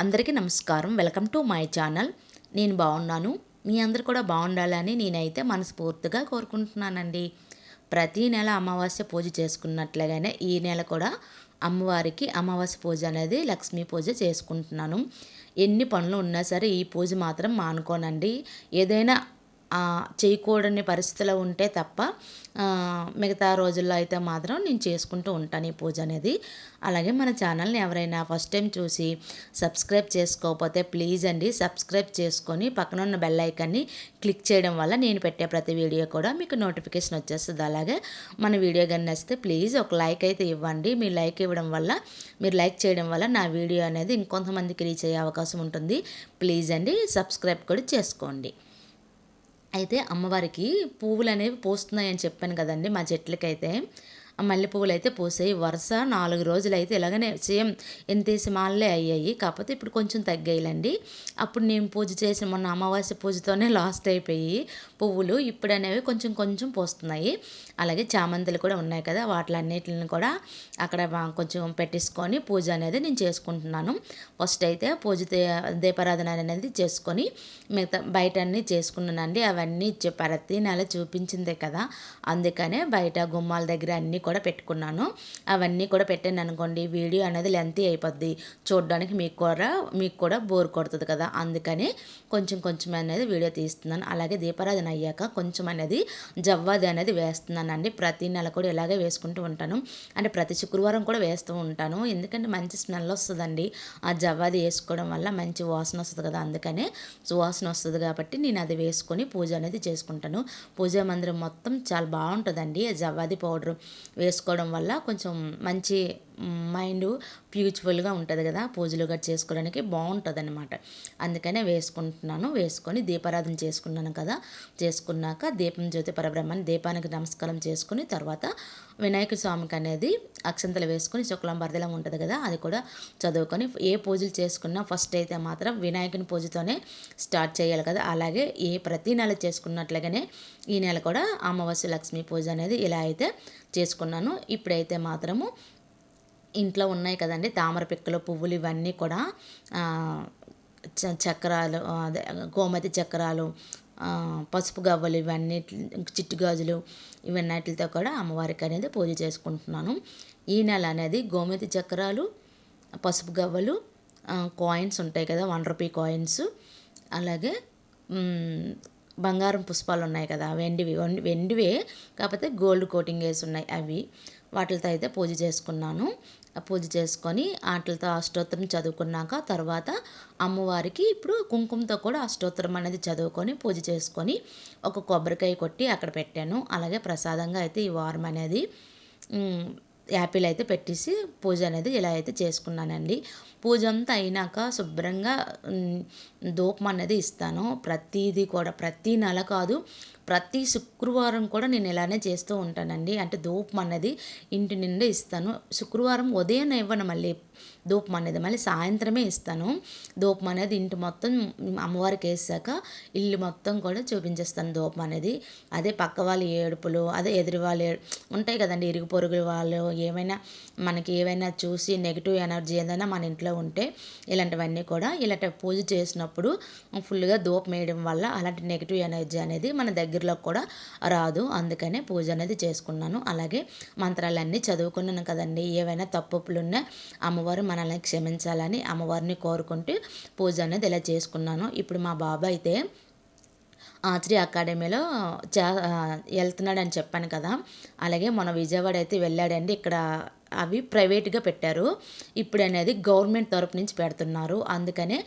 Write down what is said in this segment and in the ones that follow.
అందరికీ నమస్కారం. Welcome to my channel. నేను బాగున్నాను. మీ అందరు కూడా బాగుండాలని నేనైతే మనస్ఫూర్తిగా కోరుకుంటున్నానండి. ప్రతి నెల అమావాస్య పూజ చేసుకున్నట్లుగానే ఈ నెల కూడా అమ్మవారికి అమావాస్య పూజ అనేది లక్ష్మీ పూజ చేసుకుంటున్నాను. ఎన్ని పనులు ఉన్నా సరే ఈ పూజ మాత్రం మానుకోనండి. ఏదైనా చేయకూడని పరిస్థితిలో ఉంటే తప్ప మిగతా రోజుల్లో అయితే మాత్రం నేను చేసుకుంటూ ఉంటాను ఈ పూజ అనేది. అలాగే మన ఛానల్ని ఎవరైనా ఫస్ట్ టైం చూసి సబ్స్క్రైబ్ చేసుకోకపోతే ప్లీజ్ అండి సబ్స్క్రైబ్ చేసుకొని పక్కన ఉన్న బెల్ ఐకాన్ని క్లిక్ చేయడం వల్ల నేను పెట్టే ప్రతి వీడియో కూడా మీకు నోటిఫికేషన్ వచ్చేస్తుంది. అలాగే మన వీడియో కానీ నచ్చితే ప్లీజ్ ఒక లైక్ అయితే ఇవ్వండి. మీరు లైక్ ఇవ్వడం వల్ల మీరు లైక్ చేయడం వల్ల నా వీడియో అనేది ఇంకొంతమందికి రీచ్ అయ్యే అవకాశం ఉంటుంది. ప్లీజ్ అండి సబ్స్క్రైబ్ కూడా చేసుకోండి. అయితే అమ్మవారికి పువ్వులు అనేవి పోస్తున్నాయని చెప్పాను కదండి మా చెట్లకైతే. మల్లె పువ్వులు అయితే పూసాయి. వరుస నాలుగు రోజులు అయితే ఇలాగనే సేమ్ ఎంతేసి మాలలే అయ్యాయి. కాకపోతే ఇప్పుడు కొంచెం తగ్గాయిలండి. అప్పుడు నేను పూజ చేసిన మొన్న అమావాస్య పూజతోనే లాస్ట్ అయిపోయి పువ్వులు ఇప్పుడు అనేవి కొంచెం కొంచెం పోస్తున్నాయి. అలాగే చామంతులు కూడా ఉన్నాయి కదా వాటిలన్నిటిని కూడా అక్కడ కొంచెం పెట్టేసుకొని పూజ అనేది నేను చేసుకుంటున్నాను. ఫస్ట్ అయితే పూజ దీపారాధన అనేది చేసుకొని మిగతా బయట అన్నీ చేసుకున్నానండి. అవన్నీ ప్రతి నెల చూపించిందే కదా. అందుకనే బయట గుమ్మాల దగ్గర అన్నీ కూడా పెట్టుకున్నాను. అవన్నీ కూడా పెట్టాను అనుకోండి వీడియో అనేది లెంతీ అయిపోద్ది. చూడడానికి మీకు కూడా మీకు కూడా బోర్ కొడుతుంది కదా. అందుకని కొంచెం కొంచెం అనేది వీడియో తీస్తున్నాను. అలాగే దీపారాధన అయ్యాక కొంచెం అనేది జవ్వాది అనేది వేస్తున్నానండి. ప్రతి నెల కూడా ఇలాగే వేసుకుంటూ ఉంటాను. అంటే ప్రతి శుక్రవారం కూడా వేస్తూ ఉంటాను. ఎందుకంటే మంచి స్మెల్ వస్తుందండి. ఆ జవ్వాది వేసుకోవడం వల్ల మంచి వాసన వస్తుంది కదా. అందుకనే సువాసన వస్తుంది కాబట్టి నేను అది వేసుకొని పూజ అనేది చేసుకుంటాను. పూజా మందిరం మొత్తం చాలా బాగుంటుందండి. జవ్వాది పౌడర్. వేసుకోవడం వల్ల కొంచెం మంచి మైండ్ ప్యూచువల్గా ఉంటుంది కదా పూజలు చేసుకోవడానికి బాగుంటుంది అనమాట అందుకనే వేసుకుంటున్నాను వేసుకొని దీపారాధన చేసుకున్నాను కదా చేసుకున్నాక దీపం జ్యోతి పరబ్రహ్మని దీపానికి నమస్కారం చేసుకుని తర్వాత వినాయక స్వామికి అనేది అక్షంతలు వేసుకుని శుక్లం బరదలం ఉంటుంది కదా అది కూడా చదువుకొని ఏ పూజలు చేసుకున్నా ఫస్ట్ అయితే మాత్రం వినాయకుని పూజతోనే స్టార్ట్ చేయాలి కదా. అలాగే ఏ ప్రతి నెల చేసుకున్నట్లుగానే ఈ నెల కూడా అమావాస్య లక్ష్మీ పూజ అనేది ఇలా అయితే చేసుకున్నాను. ఇప్పుడైతే మాత్రము ఇంట్లో ఉన్నాయి కదండి. తామర పిక్కలు పువ్వులు ఇవన్నీ కూడా చక్రాలు అదే గోమతి చక్రాలు పసుపు గవ్వలు ఇవన్నీ చిట్టు గాజులు ఇవన్నిటితో కూడా అమ్మవారికి అనేది పూజ చేసుకుంటున్నాను. ఈ నెల అనేది గోమతి చక్రాలు పసుపు గవ్వలు కాయిన్స్ ఉంటాయి కదా వన్ రూపీ కాయిన్స్ అలాగే బంగారం పుష్పాలు ఉన్నాయి కదా వెండివి వెండివే కాకపోతే గోల్డ్ కోటింగ్ వేసి ఉన్నాయి అవి. వాటితో అయితే పూజ చేసుకున్నాను. పూజ చేసుకొని వాటితో అష్టోత్తరం చదువుకున్నాక తర్వాత అమ్మవారికి ఇప్పుడు కుంకుమతో కూడా అష్టోత్తరం అనేది చదువుకొని పూజ చేసుకొని ఒక కొబ్బరికాయ కొట్టి అక్కడ పెట్టాను. అలాగే ప్రసాదంగా అయితే ఈ వారం అనేది యాపిల్ అయితే పెట్టేసి పూజ అనేది ఇలా అయితే చేసుకున్నానండి. పూజ అంతా అయినాక శుభ్రంగా ధూపం అనేది ఇస్తాను. ప్రతిదీ కూడా ప్రతి నెల కాదు ప్రతి శుక్రవారం కూడా నేను ఇలానే చేస్తూ ఉంటానండి. అంటే ధూపం అన్నది ఇంటి నిండా ఇస్తాను. శుక్రవారం ఉదయం ఇవ్వను మళ్ళీ ధూపం అనేది మళ్ళీ సాయంత్రమే ఇస్తాను. ధూపం అనేది ఇంటి మొత్తం అమ్మవారికి వేసాక ఇల్లు మొత్తం కూడా చూపించేస్తాను ధూపం అనేది అదే పక్క వాళ్ళ ఏడుపులు అదే ఎదురు వాళ్ళు ఉంటాయి కదండి ఇరుగు పొరుగు వాళ్ళు. ఏమైనా మనకి ఏవైనా చూసి నెగిటివ్ ఎనర్జీ ఏదైనా మన ఇంట్లో ఉంటే ఇలాంటివన్నీ కూడా ఇలాంటి పూజ చేసినప్పుడు ఫుల్గా ధూపం వేయడం వల్ల అలాంటి నెగిటివ్ ఎనర్జీ అనేది మన దగ్గర దగ్గరలోకి కూడా రాదు. అందుకనే పూజ అనేది చేసుకున్నాను. అలాగే మంత్రాలన్నీ చదువుకున్నాను కదండి. ఏవైనా తప్పులున్నా అమ్మవారు మనల్ని క్షమించాలని అమ్మవారిని కోరుకుంటూ పూజ అనేది ఇలా చేసుకున్నాను. ఇప్పుడు మా బాబా అయితే శ్రీ అకాడమీలో చా వెళ్తున్నాడని చెప్పాను కదా. అలాగే మన విజయవాడ అయితే వెళ్ళాడండి. ఇక్కడ అవి ప్రైవేట్గా పెట్టారు. ఇప్పుడు అనేది గవర్నమెంట్ తరపు నుంచి పెడుతున్నారు. అందుకనే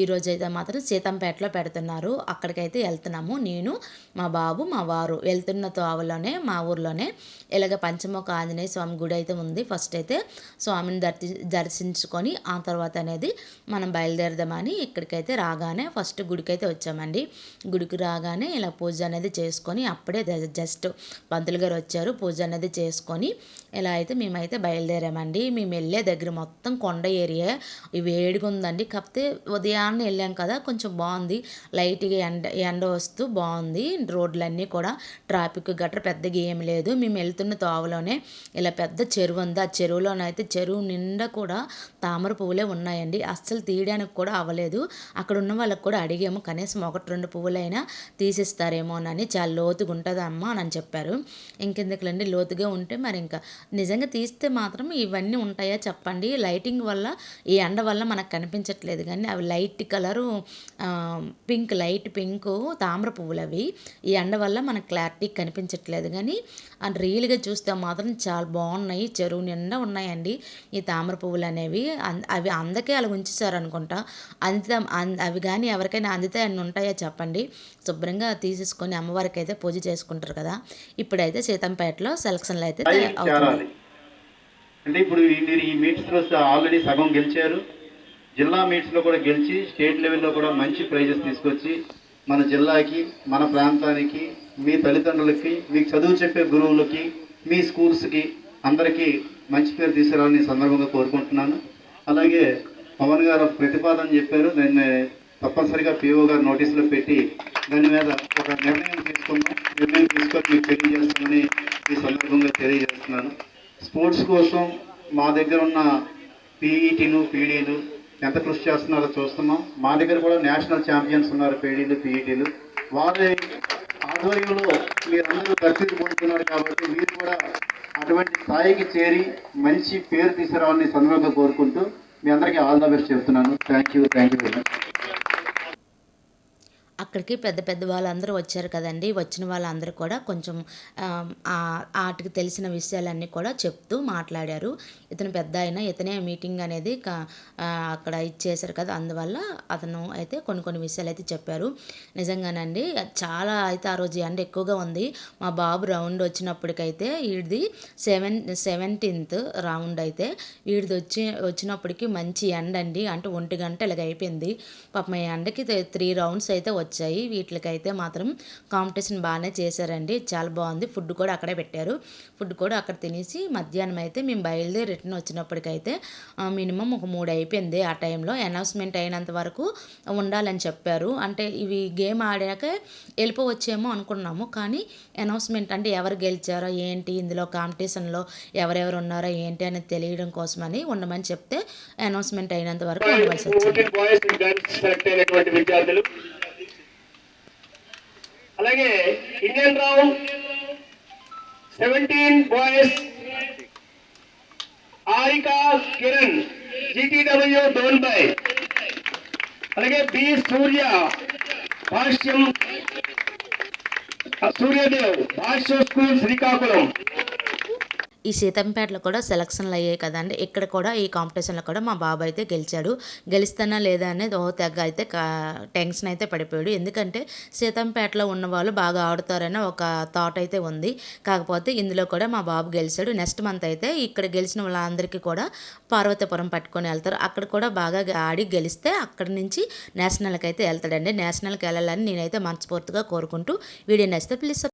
ఈరోజు అయితే మాత్రం సీతంపేటలో పెడుతున్నారు. అక్కడికైతే వెళ్తున్నాము. నేను మా బాబు మా వారు వెళ్తున్న తోవలోనే మా ఊర్లోనే ఇలాగ పంచముఖ ఆంజనేయ స్వామి గుడి అయితే ఉంది. ఫస్ట్ అయితే స్వామిని దర్శి దర్శించుకొని ఆ తర్వాత అనేది మనం బయలుదేరదామని ఇక్కడికైతే రాగానే ఫస్ట్ గుడికి అయితే వచ్చామండి. గుడికి రాగానే ఇలా పూజ అనేది చేసుకొని అప్పుడే జస్ట్ పంతులు గారు వచ్చారు. పూజ అనేది చేసుకొని ఇలా అయితే మేమైతే బయలుదేరామండి. మేము వెళ్ళే దగ్గర మొత్తం కొండ ఏరియా వేడిగా ఉందండి. కాకపోతే ఉదయాన్నే వెళ్ళాం కదా కొంచెం బాగుంది. లైట్గా ఎండ ఎండ వస్తూ బాగుంది. రోడ్లన్నీ కూడా ట్రాఫిక్ గట్రా పెద్దగా ఏం లేదు. మేము వెళ్తున్న తోవలోనే ఇలా పెద్ద చెరువు ఉంది. ఆ చెరువులోనైతే చెరువు నిండా కూడా తామర పువ్వులే ఉన్నాయండి. అస్సలు తీయడానికి కూడా అవ్వలేదు. అక్కడ ఉన్న వాళ్ళకి కూడా అడిగాము. కనీసం ఒకటి రెండు పువ్వులైనా తీసిస్తారేమోనని చాలా లోతుగా ఉంటుందమ్మా అని చెప్పారు. ఇంకెందుకులండి లోతుగా ఉంటే మరి ఇంకా నిజంగా తీస్తే మాత్రం ఇవన్నీ ఉంటాయా చెప్పండి. లైటింగ్ వల్ల ఈ ఎండ వల్ల మనకు కనిపించట్లేదు కానీ అవి light colour pink light pink తామర పువ్వులు అవి. ఈ ఎండ వల్ల మనకు క్లారిటీ కనిపించట్లేదు కానీ అండ్ రియల్గా చూస్తే మాత్రం చాలా బాగున్నాయి. చెరువు నిండా ఉన్నాయండి ఈ తామర పువ్వులు అనేవి. అన్- అవి అందకే అలా ఉంచేసారు అనుకుంటా. అందితే అవి కానీ ఎవరికైనా అందితే అన్ని ఉంటాయా చెప్పండి. శుభ్రంగా తీసేసుకొని అమ్మవారికి అయితే పూజ చేసుకుంటారు కదా. ఇప్పుడైతే సీతంపేటలో సెలక్షన్లు అయితే అవుతుంది అంటే ఇప్పుడు మీరు ఈ మీట్స్లో ఆల్రెడీ సగం గెలిచారు. జిల్లా మీట్స్లో కూడా గెలిచి స్టేట్ లెవెల్లో కూడా మంచి ప్రైజెస్ తీసుకొచ్చి మన జిల్లాకి మన ప్రాంతానికి మీ తల్లిదండ్రులకి మీకు చదువు చెప్పే గురువులకి మీ స్కూల్స్కి అందరికీ మంచి పేరు తీసుకురావాలని సందర్భంగా కోరుకుంటున్నాను. అలాగే పవన్ గారు ప్రతిపాదన చెప్పారు. దాన్ని తప్పనిసరిగా పిఓ గారు నోటీసులో పెట్టి దాని మీద ఒక నిర్ణయం తీసుకుందాం. నిర్ణయం తీసుకొని మీకు తెలియజేస్తామని ఈ సందర్భంగా తెలియజేస్తున్నాను. స్పోర్ట్స్ కోసం మా దగ్గర ఉన్న పీఈటీలు పీడీలు ఎంత కృషి చేస్తున్నారో చూస్తున్నాం. మా దగ్గర కూడా నేషనల్ ఛాంపియన్స్ ఉన్నారు పీడీలు పీఈటీలు. వారి ఆధ్వర్యంలో మీరందరూ దర్శించి పొందుతున్నారు కాబట్టి మీరు కూడా అటువంటి స్థాయికి చేరి మంచి పేరు తీసుకురావాలని సందర్భంగా కోరుకుంటూ మీ అందరికీ ఆల్ ద బెస్ట్ చెప్తున్నాను. Thank you thank you very much అక్కడికి పెద్ద పెద్ద వాళ్ళందరూ వచ్చారు కదండి. వచ్చిన వాళ్ళందరూ కూడా కొంచెం ఆటకి వాటికి తెలిసిన విషయాలన్నీ కూడా చెప్తూ మాట్లాడారు. ఇతను పెద్ద అయినా ఇతనే మీటింగ్ అనేది అక్కడ ఇచ్చేశారు కదా. అందువల్ల అతను అయితే కొన్ని కొన్ని విషయాలు అయితే చెప్పారు. నిజంగానండి చాలా అయితే ఆ రోజు ఎండ ఎక్కువగా ఉంది. మా బాబు రౌండ్ వచ్చినప్పటికైతే వీడిది సెవెన్ సెవెంటీన్త్ రౌండ్ అయితే వీడిది వచ్చి వచ్చినప్పటికి మంచి ఎండ అండి అంటే ఒంటి గంట ఇలాగ అయిపోయింది. పాపం ఈ ఎండకి త్రీ రౌండ్స్ అయితే వచ్చాయి. వీటికైతే మాత్రం కాంపిటీషన్ బాగానే చేశారండి. చాలా బాగుంది. ఫుడ్ కూడా అక్కడే పెట్టారు. ఫుడ్ కూడా అక్కడ తినేసి మధ్యాహ్నం అయితే మేము బయలుదేరి రిటర్న్ వచ్చినప్పటికైతే మినిమం ఒక మూడు అయిపోయింది ఆ టైంలో. అనౌన్స్మెంట్ అయినంత వరకు ఉండాలని చెప్పారు. అంటే ఇవి గేమ్ ఆడాక వెళ్ళిపోవచ్చేమో అనుకున్నాము. కానీ అనౌన్స్మెంట్ అంటే ఎవరు గెలిచారో ఏంటి ఇందులో కాంపిటీషన్లో ఎవరెవరు ఉన్నారో ఏంటి అనేది తెలియడం కోసమని ఉండమని చెప్తే అనౌన్స్మెంట్ అయినంత వరకు ఉండవలసి వచ్చింది. అలాగే ఇండియన్ రౌండ్ సెవెంటీన్ బాయ్స్ ఆరికా కిరణ్ జీటీడబ్ల్యూ డోన్బై అలాగే బి సూర్య భాష్యం సూర్యదేవ్ భాష్య స్కూల్ శ్రీకాకుళం ఈ సీతంపేటలో కూడా సెలక్షన్లు అయ్యాయి కదండి ఇక్కడ కూడా ఈ కాంపిటీషన్లో కూడా మా బాబు అయితే గెలిచాడు. గెలుస్తానా లేదా అనేది ఓ తెగ అయితే టెన్షన్ అయితే పడిపోయాడు. ఎందుకంటే సీతంపేటలో ఉన్న వాళ్ళు బాగా ఆడుతారని ఒక థాట్ అయితే ఉంది. కాకపోతే ఇందులో కూడా మా బాబు గెలిచాడు. నెక్స్ట్ మంత్ అయితే ఇక్కడ గెలిచిన వాళ్ళందరికీ కూడా పార్వతీపురం పట్టుకొని వెళ్తారు. అక్కడ కూడా బాగా ఆడి గెలిస్తే అక్కడి నుంచి నేషనల్కి అయితే వెళ్తాడండి. నేషనల్కి వెళ్ళాలని నేనైతే మనస్ఫూర్తిగా కోరుకుంటూ వీడియో నచ్చితే ప్లీజ్